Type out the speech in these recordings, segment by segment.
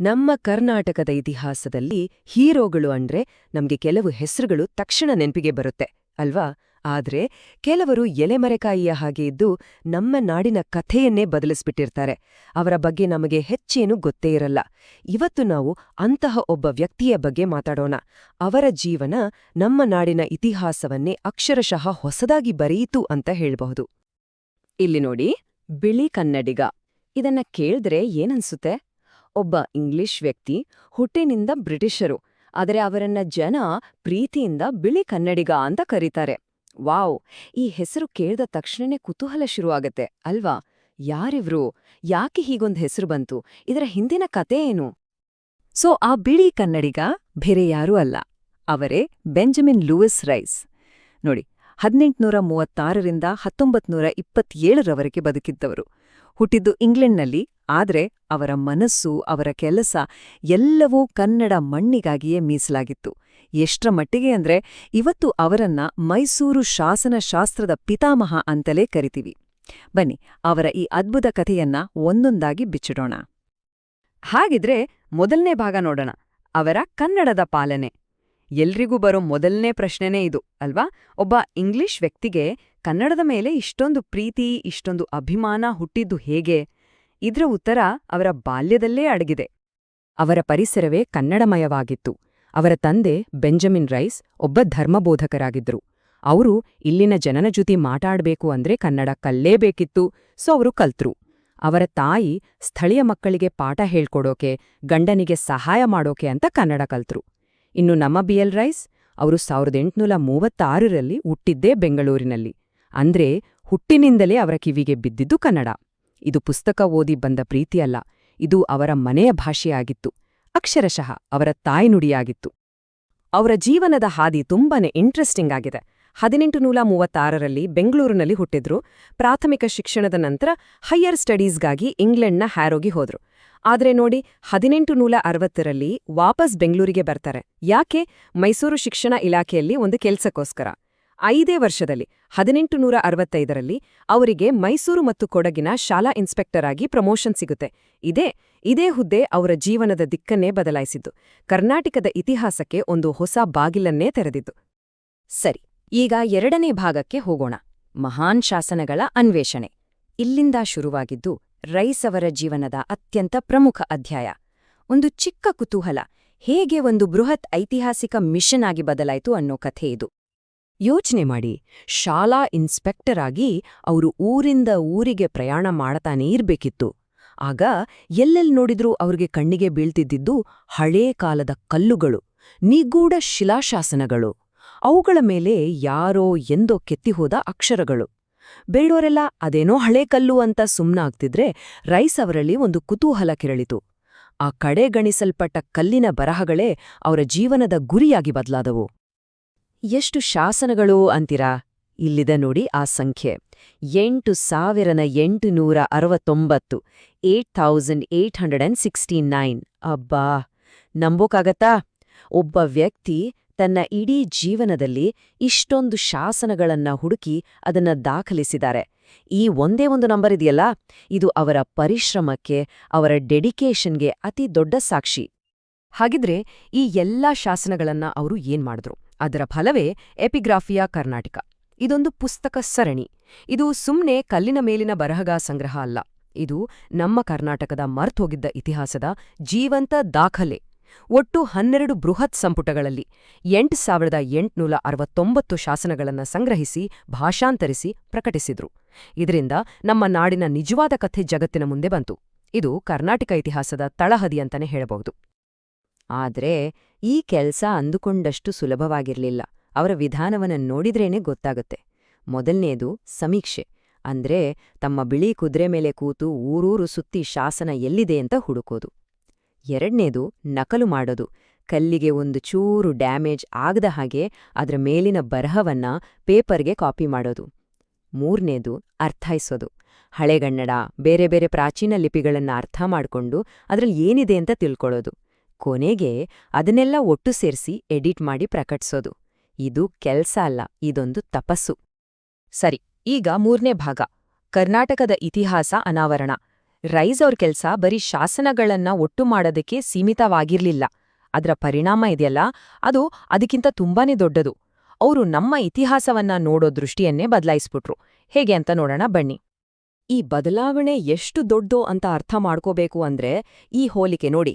ನಮ್ಮ ಕರ್ನಾಟಕದ ಇತಿಹಾಸದಲ್ಲಿ ಹೀರೋಗಳು ಅಂದ್ರೆ ನಮ್ಗೆ ಕೆಲವು ಹೆಸರುಗಳು ತಕ್ಷಣ ನೆನ್ಪಿಗೆ ಬರುತ್ತೆ, ಅಲ್ವಾ? ಆದ್ರೆ ಕೆಲವರು ಎಲೆಮರೆಕಾಯಿಯ ಹಾಗೆ ಇದ್ದು ನಮ್ಮ ನಾಡಿನ ಕಥೆಯನ್ನೇ ಬದಲಿಸ್ಬಿಟ್ಟಿರ್ತಾರೆ. ಅವರ ಬಗ್ಗೆ ನಮಗೆ ಹೆಚ್ಚೇನು ಗೊತ್ತೇ ಇರಲ್ಲ. ಇವತ್ತು ನಾವು ಅಂತಹ ಒಬ್ಬ ವ್ಯಕ್ತಿಯ ಬಗ್ಗೆ ಮಾತಾಡೋಣ. ಅವರ ಜೀವನ ನಮ್ಮ ನಾಡಿನ ಇತಿಹಾಸವನ್ನೇ ಅಕ್ಷರಶಃ ಹೊಸದಾಗಿ ಬರೆಯಿತು ಅಂತ ಹೇಳಬಹುದು. ಇಲ್ಲಿ ನೋಡಿ, ಬಿಳಿ ಕನ್ನಡಿಗ. ಇದನ್ನ ಕೇಳಿದ್ರೆ ಏನನ್ಸುತ್ತೆ? ಒಬ್ಬ ಇಂಗ್ಲಿಷ್ ವ್ಯಕ್ತಿ ಹುಟ್ಟಿನಿಂದ ಬ್ರಿಟಿಷರು, ಆದರೆ ಅವರನ್ನ ಜನ ಪ್ರೀತಿಯಿಂದ ಬಿಳಿ ಕನ್ನಡಿಗ ಅಂತ ಕರೀತಾರೆ. ವಾವ್, ಈ ಹೆಸರು ಕೇಳ್ದ ತಕ್ಷಣನೇ ಕುತೂಹಲ ಶುರುವಾಗತ್ತೆ, ಅಲ್ವಾ? ಯಾರಿವ್ರು? ಯಾಕೆ ಹೀಗೊಂದ್ ಹೆಸರು ಬಂತು? ಇದರ ಹಿಂದಿನ ಕತೆ ಏನು? ಸೊ, ಆ ಬಿಳಿ ಕನ್ನಡಿಗ ಬೇರೆ ಯಾರೂ ಅಲ್ಲ, ಅವರೇ ಬೆಂಜಮಿನ್ ಲೂಯಿಸ್ ರೈಸ್. ನೋಡಿ, ಹದಿನೆಂಟುನೂರ ಮೂವತ್ತಾರರಿಂದ ಹತ್ತೊಂಬತ್ನೂರ ಇಪ್ಪತ್ತೇಳರವರೆಗೆ ಬದುಕಿದ್ದವರು. ಹುಟ್ಟಿದ್ದು ಇಂಗ್ಲೆಂಡ್ನಲ್ಲಿ, ಆದ್ರೆ ಅವರ ಮನಸ್ಸು, ಅವರ ಕೆಲಸ ಎಲ್ಲವೂ ಕನ್ನಡ ಮಣ್ಣಿಗಾಗಿಯೇ ಮೀಸಲಾಗಿತ್ತು. ಎಷ್ಟರ ಮಟ್ಟಿಗೆ ಅಂದ್ರೆ ಇವತ್ತು ಅವರನ್ನ ಮೈಸೂರು ಶಾಸನಶಾಸ್ತ್ರದ ಪಿತಾಮಹ ಅಂತಲೇ ಕರಿತೀವಿ. ಬನ್ನಿ, ಅವರ ಈ ಅದ್ಭುತ ಕಥೆಯನ್ನ ಒಂದೊಂದಾಗಿ ಬಿಚ್ಚಿಡೋಣ. ಹಾಗಿದ್ರೆ ಮೊದಲನೇ ಭಾಗ ನೋಡೋಣ. ಅವರ ಕನ್ನಡದ ಪಾಲನೆ. ಎಲ್ರಿಗೂ ಬರೋ ಮೊದಲನೇ ಪ್ರಶ್ನೆನೇ ಇದು, ಅಲ್ವಾ? ಒಬ್ಬ ಇಂಗ್ಲಿಷ್ ವ್ಯಕ್ತಿಗೆ ಕನ್ನಡದ ಮೇಲೆ ಇಷ್ಟೊಂದು ಪ್ರೀತಿ, ಇಷ್ಟೊಂದು ಅಭಿಮಾನ ಹುಟ್ಟಿದ್ದು ಹೇಗೆ? ಇದ್ರ ಉತ್ತರ ಅವರ ಬಾಲ್ಯದಲ್ಲೇ ಅಡಗಿದೆ. ಅವರ ಪರಿಸರವೇ ಕನ್ನಡಮಯವಾಗಿತ್ತು. ಅವರ ತಂದೆ ಬೆಂಜಮಿನ್ ರೈಸ್ ಒಬ್ಬ ಧರ್ಮಬೋಧಕರಾಗಿದ್ದರು. ಅವರು ಇಲ್ಲಿನ ಜನನ ಜೊತೆ ಮಾತಾಡಬೇಕು ಅಂದ್ರೆ ಕನ್ನಡ ಕಲ್ಲೇಬೇಕಿತ್ತು, ಸೊ ಅವರು ಕಲ್ತ್ರು. ಅವರ ತಾಯಿ ಸ್ಥಳೀಯ ಮಕ್ಕಳಿಗೆ ಪಾಠ ಹೇಳ್ಕೊಡೋಕೆ, ಗಂಡನಿಗೆ ಸಹಾಯ ಮಾಡೋಕೆ ಅಂತ ಕನ್ನಡ ಕಲ್ತ್ರು. ಇನ್ನು ನಮ್ಮ ಬಿಎಲ್ ರೈಸ್, ಅವರು ಸಾವಿರದ ಎಂಟುನೂರ ಮೂವತ್ತಾರರಲ್ಲಿ ಹುಟ್ಟಿದ್ದೇ ಬೆಂಗಳೂರಿನಲ್ಲಿ. ಅಂದ್ರೆ ಹುಟ್ಟಿನಿಂದಲೇ ಅವರ ಕಿವಿಗೆ ಬಿದ್ದಿದ್ದು ಕನ್ನಡ. ಇದು ಪುಸ್ತಕ ಓದಿ ಬಂದ ಪ್ರೀತಿಯಲ್ಲ, ಇದು ಅವರ ಮನೆಯ ಭಾಷೆಯಾಗಿತ್ತು, ಅಕ್ಷರಶಃ ಅವರ ತಾಯ್ನುಡಿಯಾಗಿತ್ತು. ಅವರ ಜೀವನದ ಹಾದಿ ತುಂಬಾನೇ ಇಂಟ್ರೆಸ್ಟಿಂಗ್ ಆಗಿದೆ. ಹದಿನೆಂಟು ನೂರ ಮೂವತ್ತಾರರಲ್ಲಿ ಬೆಂಗಳೂರಿನಲ್ಲಿ ಹುಟ್ಟಿದ್ರು, ಪ್ರಾಥಮಿಕ ಶಿಕ್ಷಣದ ನಂತರ ಹೈಯರ್ ಸ್ಟಡೀಸ್ಗಾಗಿ ಇಂಗ್ಲೆಂಡ್ನ ಹ್ಯಾರೋಗಿ ಹೋದ್ರು. ಆದರೆ ನೋಡಿ ಹದಿನೆಂಟು ನೂರ ಅರವತ್ತರಲ್ಲಿ ವಾಪಸ್ ಬೆಂಗಳೂರಿಗೆ ಬರ್ತಾರೆ. ಯಾಕೆ? ಮೈಸೂರು ಶಿಕ್ಷಣ ಇಲಾಖೆಯಲ್ಲಿ ಒಂದು ಕೆಲ್ಸಕ್ಕೋಸ್ಕರ. ಐದೇ ವರ್ಷದಲ್ಲಿ ಹದಿನೆಂಟು ನೂರ ಅರವತ್ತೈದರಲ್ಲಿ ಅವರಿಗೆ ಮೈಸೂರು ಮತ್ತು ಕೊಡಗಿನ ಶಾಲಾ ಇನ್ಸ್ಪೆಕ್ಟರ್ ಆಗಿ ಪ್ರಮೋಷನ್ ಸಿಗುತ್ತೆ. ಇದೇ ಇದೇ ಹುದ್ದೆ ಅವರ ಜೀವನದ ದಿಕ್ಕನ್ನೇ ಬದಲಾಯಿಸಿದ್ದು. ಕರ್ನಾಟಕದ ಇತಿಹಾಸಕ್ಕೆ ಒಂದು ಹೊಸ ಬಾಗಿಲನ್ನೇ ತೆರೆದಿದ್ದು. ಸರಿ, ಈಗ ಎರಡನೇ ಭಾಗಕ್ಕೆ ಹೋಗೋಣ. ಮಹಾನ್ ಶಾಸನಗಳ ಅನ್ವೇಷಣೆ. ಇಲ್ಲಿಂದ ಶುರುವಾಗಿದ್ದು ರೈಸ್ ಅವರ ಜೀವನದ ಅತ್ಯಂತ ಪ್ರಮುಖ ಅಧ್ಯಾಯ. ಒಂದು ಚಿಕ್ಕ ಕುತೂಹಲ, ಹೇಗೆ ಒಂದು ಬೃಹತ್ ಐತಿಹಾಸಿಕ ಮಿಷನ್ ಆಗಿ ಬದಲಾಯಿತು ಅನ್ನೋ ಕಥೆ ಇದು. ಯೋಚನೆ ಮಾಡಿ. ಶಾಲಾ ಇನ್ಸ್ಪೆಕ್ಟರ್ ಆಗಿ ಅವರು ಊರಿಂದ ಊರಿಗೆ ಪ್ರಯಾಣ ಮಾಡತಾನೇ ಇರ್ಬೇಕಿತ್ತು. ಆಗ ಎಲ್ಲೆಲ್ಲಿ ನೋಡಿದ್ರೂ ಅವರಿಗೆ ಕಣ್ಣಿಗೆ ಬೀಳ್ತಿದ್ದಿದ್ದು ಹಳೇ ಕಾಲದ ಕಲ್ಲುಗಳು, ನಿಗೂಢ ಶಿಲಾಶಾಸನಗಳು. ಅವುಗಳ ಮೇಲೆ ಯಾರೋ ಎಂದೋ ಕೆತ್ತಿಹೋದ ಅಕ್ಷರಗಳು. ಬೇಡೋರೆಲ್ಲ ಅದೇನೋ ಹಳೇ ಕಲ್ಲು ಅಂತ ಸುಮ್ನಾಗ್ತಿದ್ರೆ ರೈಸ್ ಅವರಲ್ಲಿ ಒಂದು ಕುತೂಹಲ ಕೆರಳಿತು. ಆ ಕಡೆಗಣಿಸಲ್ಪಟ್ಟ ಕಲ್ಲಿನ ಬರಹಗಳೇ ಅವರ ಜೀವನದ ಗುರಿಯಾಗಿ ಬದಲಾದವು. ಎಷ್ಟು ಶಾಸನಗಳು ಅಂತೀರಾ? ಇಲ್ಲಿದೆ ನೋಡಿ ಆ ಸಂಖ್ಯೆ. ಎಂಟು ಸಾವಿರನ ಎಂಟು ನೂರ ಅರವತ್ತೊಂಬತ್ತು, eight thousand eight hundred and sixty nine. ಅಬ್ಬಾ! ನಂಬೋಕಾಗತ್ತಾ? ಒಬ್ಬ ವ್ಯಕ್ತಿ ತನ್ನ ಇಡೀ ಜೀವನದಲ್ಲಿ ಇಷ್ಟೊಂದು ಶಾಸನಗಳನ್ನ ಹುಡುಕಿ ಅದನ್ನ ದಾಖಲಿಸಿದ್ದಾರೆ. ಈ ಒಂದೇ ಒಂದು ನಂಬರ್ ಇದೆಯಲ್ಲ? ಇದು ಅವರ ಪರಿಶ್ರಮಕ್ಕೆ, ಅವರ ಡೆಡಿಕೇಶನ್ಗೆ ಅತಿ ದೊಡ್ಡ ಸಾಕ್ಷಿ. ಹಾಗಿದ್ರೆ ಈ ಎಲ್ಲಾ ಶಾಸನಗಳನ್ನ ಅವರು ಏನ್ ಮಾಡಿದ್ರು? ಅದರ ಫಲವೇ ಎಪಿಗ್ರಾಫಿಯಾ ಕರ್ನಾಟಕ. ಇದೊಂದು ಪುಸ್ತಕ ಸರಣಿ. ಇದು ಸುಮ್ನೆ ಕಲ್ಲಿನ ಮೇಲಿನ ಬರಹಗ ಸಂಗ್ರಹ ಅಲ್ಲ. ಇದು ನಮ್ಮ ಕರ್ನಾಟಕದ ಮರ್ತೋಗಿದ್ದ ಇತಿಹಾಸದ ಜೀವಂತ ದಾಖಲೆ. ಒಟ್ಟು ಹನ್ನೆರಡು ಬೃಹತ್ ಸಂಪುಟಗಳಲ್ಲಿ ಎಂಟು ಸಾವಿರದ ಎಂಟುನೂರ ಅರವತ್ತೊಂಬತ್ತು ಶಾಸನಗಳನ್ನು ಸಂಗ್ರಹಿಸಿ, ಭಾಷಾಂತರಿಸಿ ಪ್ರಕಟಿಸಿದ್ರು. ಇದರಿಂದ ನಮ್ಮ ನಾಡಿನ ನಿಜವಾದ ಕಥೆ ಜಗತ್ತಿನ ಮುಂದೆ ಬಂತು. ಇದು ಕರ್ನಾಟಕ ಇತಿಹಾಸದ ತಳಹದಿ ಅಂತಾನೆ ಹೇಳಬಹುದು. ಆದ್ರೆ ಈ ಕೆಲಸ ಅಂದುಕೊಂಡಷ್ಟು ಸುಲಭವಾಗಿರ್ಲಿಲ್ಲ. ಅವರ ವಿಧಾನವನ್ನ ನೋಡಿದ್ರೇನೆ ಗೊತ್ತಾಗುತ್ತೆ. ಮೊದಲನೇದು ಸಮೀಕ್ಷೆ. ಅಂದ್ರೆ ತಮ್ಮ ಬಿಳಿ ಕುದುರೆ ಮೇಲೆ ಕೂತು ಊರೂರು ಸುತ್ತಿ ಶಾಸನ ಎಲ್ಲಿದೆ ಅಂತ ಹುಡುಕೋದು. ಎರಡನೇದು ನಕಲು ಮಾಡೋದು. ಕಲ್ಲಿಗೆ ಒಂದು ಚೂರು ಡ್ಯಾಮೇಜ್ ಆಗದ ಹಾಗೆ ಅದರ ಮೇಲಿನ ಬರಹವನ್ನ ಪೇಪರ್ಗೆ ಕಾಪಿ ಮಾಡೋದು. ಮೂರನೇದು ಅರ್ಥೈಸೋದು. ಹಳೆಗನ್ನಡ, ಬೇರೆ ಬೇರೆ ಪ್ರಾಚೀನ ಲಿಪಿಗಳನ್ನ ಅರ್ಥ ಮಾಡ್ಕೊಂಡು ಅದರಲ್ಲಿ ಏನಿದೆ ಅಂತ ತಿಳ್ಕೊಳ್ಳೋದು. ಕೊನೆಗೆ ಅದನ್ನೆಲ್ಲ ಒಟ್ಟು ಸೇರಿಸಿ ಎಡಿಟ್ ಮಾಡಿ ಪ್ರಕಟಿಸೋದು. ಇದು ಕೆಲ್ಸ ಅಲ್ಲ, ಇದೊಂದು ತಪಸ್ಸು. ಸರಿ, ಈಗ ಮೂರನೇ ಭಾಗ. ಕರ್ನಾಟಕದ ಇತಿಹಾಸ ಅನಾವರಣ. ರೈಸ್ ಅವ್ರ ಕೆಲ್ಸ ಬರೀ ಶಾಸನಗಳನ್ನ ಒಟ್ಟು ಮಾಡೋದಕ್ಕೆ ಸೀಮಿತವಾಗಿರ್ಲಿಲ್ಲ. ಅದರ ಪರಿಣಾಮ ಇದೆಯಲ್ಲ, ಅದು ಅದಕ್ಕಿಂತ ತುಂಬಾನೇ ದೊಡ್ಡದು. ಅವರು ನಮ್ಮ ಇತಿಹಾಸವನ್ನ ನೋಡೋ ದೃಷ್ಟಿಯನ್ನೇ ಬದಲಾಯಿಸ್ಬಿಟ್ರು. ಹೇಗೆ ಅಂತ ನೋಡೋಣ, ಬನ್ನಿ. ಈ ಬದಲಾವಣೆ ಎಷ್ಟು ದೊಡ್ಡೋ ಅಂತ ಅರ್ಥ ಮಾಡ್ಕೋಬೇಕು ಅಂದ್ರೆ, ಈ ಹೋಲಿಕೆ ನೋಡಿ.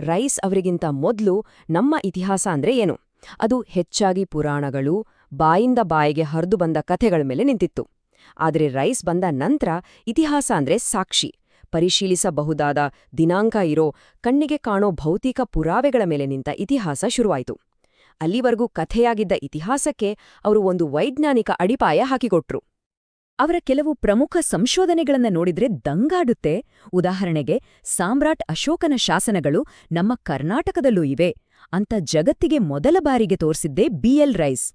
ರೈಸ್ ಅವರಿಗಿಂತ ಮೊದಲು ನಮ್ಮ ಇತಿಹಾಸ ಅಂದ್ರೆ ಏನು? ಅದು ಹೆಚ್ಚಾಗಿ ಪುರಾಣಗಳು, ಬಾಯಿಂದ ಬಾಯಿಗೆ ಹರಿದು ಬಂದ ಕಥೆಗಳ ಮೇಲೆ ನಿಂತಿತ್ತು. ಆದರೆ ರೈಸ್ ಬಂದ ನಂತರ ಇತಿಹಾಸ ಅಂದ್ರೆ ಸಾಕ್ಷಿ. ಪರಿಶೀಲಿಸಬಹುದಾದ ದಿನಾಂಕ ಇರೋ, ಕಣ್ಣಿಗೆ ಕಾಣೋ ಭೌತಿಕ ಪುರಾವೆಗಳ ಮೇಲೆ ನಿಂತ ಇತಿಹಾಸ ಶುರುವಾಯಿತು. ಅಲ್ಲಿವರೆಗೂ ಕಥೆಯಾಗಿದ್ದ ಇತಿಹಾಸಕ್ಕೆ ಅವರು ಒಂದು ವೈಜ್ಞಾನಿಕ ಅಡಿಪಾಯ ಹಾಕಿಕೊಟ್ರು. ಅವರ ಕೆಲವು ಪ್ರಮುಖ ಸಂಶೋಧನೆಗಳನ್ನು ನೋಡಿದ್ರೆ ದಂಗಾಡುತ್ತೆ. ಉದಾಹರಣೆಗೆ, ಸಾಮ್ರಾಟ್ ಅಶೋಕನ ಶಾಸನಗಳು ನಮ್ಮ ಕರ್ನಾಟಕದಲ್ಲೂ ಇವೆ ಅಂತ ಜಗತ್ತಿಗೆ ಮೊದಲ ಬಾರಿಗೆ ತೋರಿಸಿದ್ದೆ ಬಿಎಲ್ ರೈಸ್.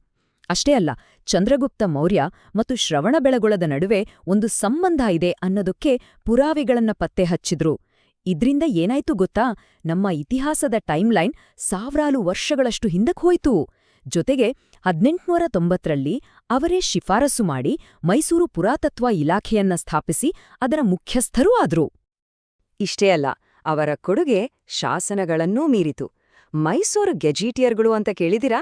ಅಷ್ಟೇ ಅಲ್ಲ, ಚಂದ್ರಗುಪ್ತ ಮೌರ್ಯ ಮತ್ತು ಶ್ರವಣಬೆಳಗೊಳದ ನಡುವೆ ಒಂದು ಸಂಬಂಧ ಇದೆ ಅನ್ನೋದಕ್ಕೆ ಪುರಾವೆಗಳನ್ನ ಪತ್ತೆ ಹಚ್ಚಿದ್ರು. ಇದ್ರಿಂದ ಏನಾಯ್ತು ಗೊತ್ತಾ? ನಮ್ಮ ಇತಿಹಾಸದ ಟೈಮ್ಲೈನ್ ಸಾವಿರಾರು ವರ್ಷಗಳಷ್ಟು ಹಿಂದಕ್ಕೆ ಹೋಯ್ತು. ಜೊತೆಗೆ ಹದ್ನೆಂಟ್ನೂರ ತೊಂಬತ್ತರಲ್ಲಿ ಅವರೇ ಶಿಫಾರಸು ಮಾಡಿ ಮೈಸೂರು ಪುರಾತತ್ವ ಇಲಾಖೆಯನ್ನ ಸ್ಥಾಪಿಸಿ ಅದರ ಮುಖ್ಯಸ್ಥರೂ ಆದ್ರು. ಇಷ್ಟೇ ಅಲ್ಲ, ಅವರ ಕೊಡುಗೆ ಶಾಸನಗಳನ್ನೂ ಮೀರಿತು. ಮೈಸೂರು ಗೆಜೀಟಿಯರ್ಗಳು ಅಂತ ಕೇಳಿದಿರಾ?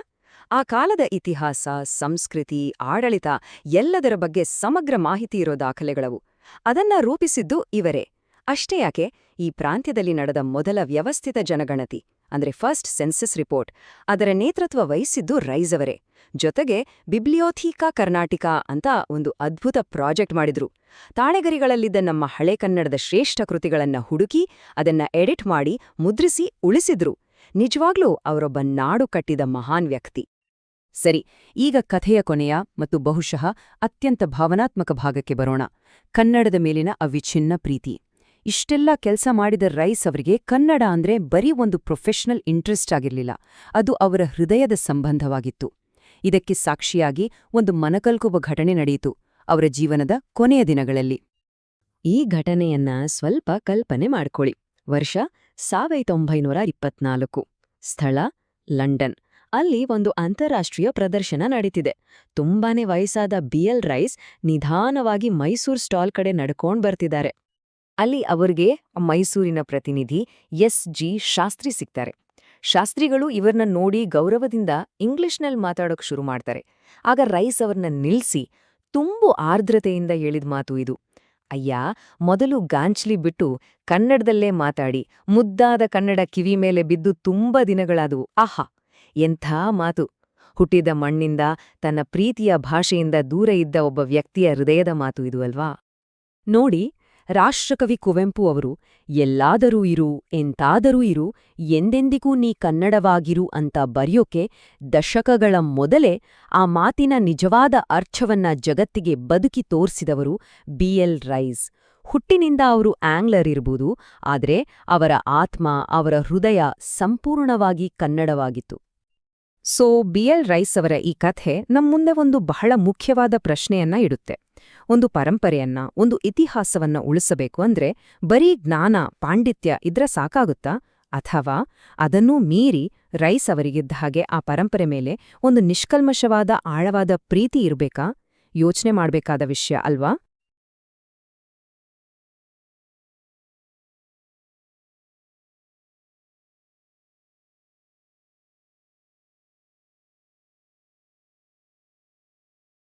ಆ ಕಾಲದ ಇತಿಹಾಸ, ಸಂಸ್ಕೃತಿ, ಆಡಳಿತ ಎಲ್ಲದರ ಬಗ್ಗೆ ಸಮಗ್ರ ಮಾಹಿತಿ ಇರೋ ದಾಖಲೆಗಳವು. ಅದನ್ನ ರೂಪಿಸಿದ್ದು ಇವರೇ. ಅಷ್ಟೇ ಯಾಕೆ? ಈ ಪ್ರಾಂತ್ಯದಲ್ಲಿ ನಡೆದ ಮೊದಲ ವ್ಯವಸ್ಥಿತ ಜನಗಣತಿ. ಅಂದ್ರೆ ಫಸ್ಟ್ ಸೆನ್ಸಸ್ ರಿಪೋರ್ಟ್. ಅದರ ನೇತೃತ್ವ ವಹಿಸಿದ್ದು ರೈಸ್ ಅವರೇ. ಜೊತೆಗೆ ಬಿಬ್ಲಿಯೋಥೀಕಾ ಕರ್ನಾಟಿಕ ಅಂತ ಒಂದು ಅದ್ಭುತ ಪ್ರಾಜೆಕ್ಟ್ ಮಾಡಿದ್ರು. ತಾಳೆಗರಿಗಳಲ್ಲಿದ್ದ ನಮ್ಮ ಹಳೆ ಕನ್ನಡದ ಶ್ರೇಷ್ಠ ಕೃತಿಗಳನ್ನ ಹುಡುಕಿ ಅದನ್ನ ಎಡಿಟ್ ಮಾಡಿ ಮುದ್ರಿಸಿ ಉಳಿಸಿದ್ರು. ನಿಜವಾಗ್ಲೂ ಅವರೊಬ್ಬ ನಾಡು ಕಟ್ಟಿದ ಮಹಾನ್ ವ್ಯಕ್ತಿ. ಸರಿ, ಈಗ ಕಥೆಯ ಕೊನೆಯ ಮತ್ತು ಬಹುಶಃ ಅತ್ಯಂತ ಭಾವನಾತ್ಮಕ ಭಾಗಕ್ಕೆ ಬರೋಣ. ಕನ್ನಡದ ಮೇಲಿನ ಅವಿಚ್ಛಿನ್ನ ಪ್ರೀತಿ. ಇಷ್ಟೆಲ್ಲ ಕೆಲಸ ಮಾಡಿದ ರೈಸ್ ಅವರಿಗೆ ಕನ್ನಡ ಅಂದ್ರೆ ಬರೀ ಒಂದು ಪ್ರೊಫೆಷನಲ್ ಇಂಟ್ರೆಸ್ಟ್ ಆಗಿರಲಿಲ್ಲ. ಅದು ಅವರ ಹೃದಯದ ಸಂಬಂಧವಾಗಿತ್ತು. ಇದಕ್ಕೆ ಸಾಕ್ಷಿಯಾಗಿ ಒಂದು ಮನಕಲ್ಕುವ ಘಟನೆ ನಡೆಯಿತು ಅವರ ಜೀವನದ ಕೊನೆಯ ದಿನಗಳಲ್ಲಿ. ಈ ಘಟನೆಯನ್ನ ಸ್ವಲ್ಪ ಕಲ್ಪನೆ ಮಾಡ್ಕೊಳ್ಳಿ. ವರ್ಷ ಸಾವಿರದ ಒಂಬೈನೂರ ಇಪ್ಪತ್ನಾಲ್ಕು. ಸ್ಥಳ ಲಂಡನ್. ಅಲ್ಲಿ ಒಂದು ಅಂತಾರಾಷ್ಟ್ರೀಯ ಪ್ರದರ್ಶನ ನಡೀತಿದೆ. ತುಂಬಾನೇ ವಯಸ್ಸಾದ ಬಿಎಲ್ ರೈಸ್ ನಿಧಾನವಾಗಿ ಮೈಸೂರ್ ಸ್ಟಾಲ್ ಕಡೆ ನಡ್ಕೊಂಡ್ ಬರ್ತಿದ್ದಾರೆ. ಅಲ್ಲಿ ಅವರಿಗೆ ಮೈಸೂರಿನ ಪ್ರತಿನಿಧಿ ಎಸ್. ಜಿ. ಶಾಸ್ತ್ರಿ ಸಿಗ್ತಾರೆ. ಶಾಸ್ತ್ರಿಗಳು ಇವರನ್ನ ನೋಡಿ ಗೌರವದಿಂದ ಇಂಗ್ಲಿಷ್ನಲ್ಲಿ ಮಾತಾಡೋಕೆ ಶುರು ಮಾಡ್ತಾರೆ. ಆಗ ರೈಸ್ ಅವ್ರನ್ನ ನಿಲ್ಸಿ ತುಂಬು ಆರ್ದ್ರತೆಯಿಂದ ಹೇಳಿದ ಮಾತು ಇದು. ಅಯ್ಯ, ಮೊದಲು ಗಾಂಚ್ಲಿ ಬಿಟ್ಟು ಕನ್ನಡದಲ್ಲೇ ಮಾತಾಡಿ. ಮುದ್ದಾದ ಕನ್ನಡ ಕಿವಿ ಮೇಲೆ ಬಿದ್ದು ತುಂಬ ದಿನಗಳಾದವು. ಆಹಾ, ಎಂಥ ಮಾತು. ಹುಟ್ಟಿದ ಮಣ್ಣಿಂದ ತನ್ನ ಪ್ರೀತಿಯ ಭಾಷೆಯಿಂದ ದೂರ ಇದ್ದ ಒಬ್ಬ ವ್ಯಕ್ತಿಯ ಹೃದಯದ ಮಾತು ಇದು ಅಲ್ವಾ? ನೋಡಿ ರಾಷ್ಟ್ರಕವಿ ಕುವೆಂಪು ಅವರು, ಎಲ್ಲಾದರೂ ಇರು, ಎಂತಾದರೂ ಇರು, ಎಂದೆಂದಿಗೂ ನೀ ಕನ್ನಡವಾಗಿರು ಅಂತ ಬರೆಯೋಕೆ ದಶಕಗಳ ಮೊದಲೇ ಆ ಮಾತಿನ ನಿಜವಾದ ಅರ್ಥವನ್ನ ಜಗತ್ತಿಗೆ ಬದುಕಿ ತೋರಿಸಿದವರು ಬಿಎಲ್ ರೈಸ್. ಹುಟ್ಟಿನಿಂದ ಅವರು ಆಂಗ್ಲರ್ ಇರ್ಬೋದು, ಆದರೆ ಅವರ ಆತ್ಮ, ಅವರ ಹೃದಯ ಸಂಪೂರ್ಣವಾಗಿ ಕನ್ನಡವಾಗಿತ್ತು. ಸೋ ಬಿಎಲ್ ರೈಸ್ ಅವರ ಈ ಕಥೆ ನಮ್ಮುಂದೆ ಒಂದು ಬಹಳ ಮುಖ್ಯವಾದ ಪ್ರಶ್ನೆಯನ್ನ ಇಡುತ್ತೆ. ಒಂದು ಪರಂಪರೆಯನ್ನ, ಒಂದು ಇತಿಹಾಸವನ್ನ ಉಳಿಸಬೇಕು ಅಂದ್ರೆ ಬರೀ ಜ್ಞಾನ, ಪಾಂಡಿತ್ಯ ಇದ್ರ ಸಾಕಾಗುತ್ತಾ? ಅಥವಾ ಅದನ್ನೂ ಮೀರಿ ರೈಸ್ ಅವರಿಗಿದ್ದ ಹಾಗೆ ಆ ಪರಂಪರೆ ಮೇಲೆ ಒಂದು ನಿಷ್ಕಲ್ಮಶವಾದ, ಆಳವಾದ ಪ್ರೀತಿ ಇರಬೇಕಾ? ಯೋಚನೆ ಮಾಡಬೇಕಾದ ವಿಷಯ ಅಲ್ವಾ?